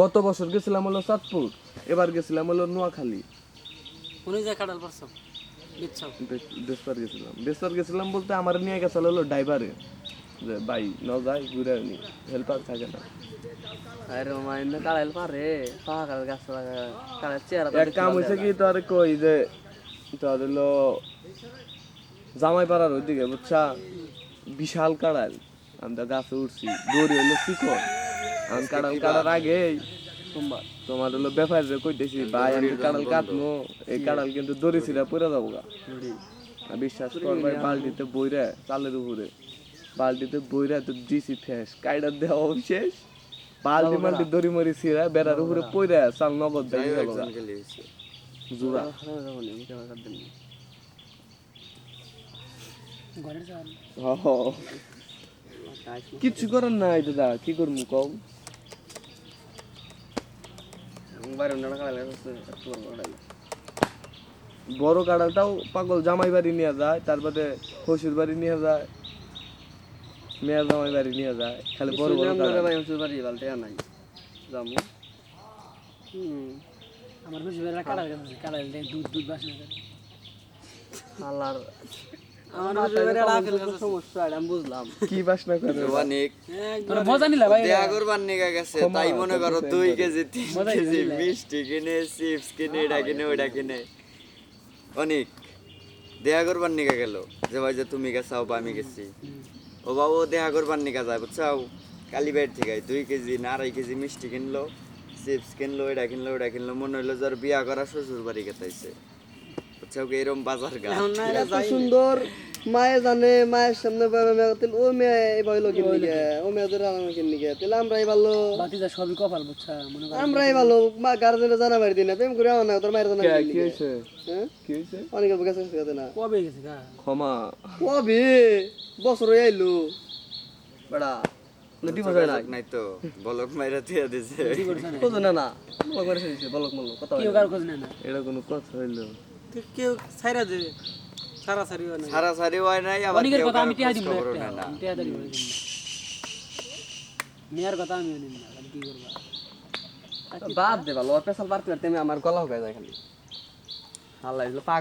গত বছর গেছিলাম হলো চাঁদপুর এবার গেছিলাম হলো নোয়াখালী। কাটাল পারছ বেসপার গেছিলাম। বেসপার গেছিলাম বলতে আমার নিয়ে গেছিল হলো ড্রাইভারে যে ভাই ন যায় ঘুরে নি হেল্পার থাকে না। আরে কাটাল পারে পাহাড় গাছ কাটাল চেহারা এক কাম হয়েছে কি তোর কই যে তোর হলো জামাই পাড়ার ওইদিকে বুঝছা? বিশাল কাড়াল আমি তো গাছে উঠছি দড়ি হলো শিখর আমি কাড়াল কাটার আগেই সোমবার তোমার হলো ব্যাপার যে কইতেছি ভাই আমি কাড়াল কাটবো এই কাড়াল কিন্তু দড়ি ছিঁড়া পড়ে যাব গা। বিশ্বাস কর ভাই বালতিতে বইরে চালের উপরে বালতিতে বইরে তো দিছি ফেস কাইডার দেওয়া শেষ। বালতি মালতি দড়ি মরি ছিঁড়া বেড়ার উপরে পইরা চাল নগদ দেয় গেল জোড়া হ কিচ্ছু করার নাই দাদা কি করব কও? বড় কাড়ালটাও পাগল জামাই বাড়ি নিয়ে যায় তারপরে শ্বশুর বাড়ি নিয়ে যায় মেয়ের জামাই বাড়ি নিয়ে যায় খালি বড় বড় কাড়াল। আমার বুঝি বেলা কাটাল গেছে কাটাল দুধ দুধ বাসনা আল্লাহর আমার বুঝি বেলা আপেল আমি বুঝলাম। কি বাসনা করে অনেক তোরা মজা নিলা ভাই দেয়া করবার নিগা গেছে তাই মনে করো দুই কেজি তিন কেজি মিষ্টি কিনে চিপস কিনে এটা কিনে ওইটা কিনে। অনেক দেয়া করবার নিগা গেল। যে ভাই যে তুমি গেছাও বা আমি গেছি। ও বাবু দেয়া করবার নিগা যায় বুঝছাও কালীবাড়ি থেকে দুই কেজি না আড়াই কেজি মিষ্টি কিনলো চিপস কিনলো এটা কিনলো ওটা কিনলো। মনে হইল যার বিয়া করা শ্বশুর বাড়ি গেতাইছে। বাজার গা সুন্দর মায়ে জানে মায়ের সামনে ও মেয়ে কিনি গে ও মেয়েদের আলাদা কিনি গে তাহলে আমরাই ভালো। বাতিজা সবই কপাল বুঝছা আমরাই ভালো। মা গার্জেনে জানা বাড়ি দিনা প্রেম করে না তোর মায়ের জানা কে- কি হয়েছে? হ্যাঁ? কি হয়েছে? অনেক গেছে গেছে না। কবে গেছে গা? ক্ষমা। কবে? বছর হয়ে আইলো। বেড়া ডিভোর্স হয় নাই? নাই তো। বলক মাইরা দিয়া দিছে। না না না। বলক বলক মল্ল কথা না। এটা কোনো কথা হইল। কেউ ছাইরা দে সারাসারি হয় না সারাসারি হয় নাই আবার অনেকের কথা আমি টিয়া দিব একটা টিয়া দিব মেয়ার কথা আমি নিন না কি করবা? বাদ দে ভালো পেশাল বাড়তে বাড়তে আমি আমার গলা হয়ে যায় খালি। আল্লাহ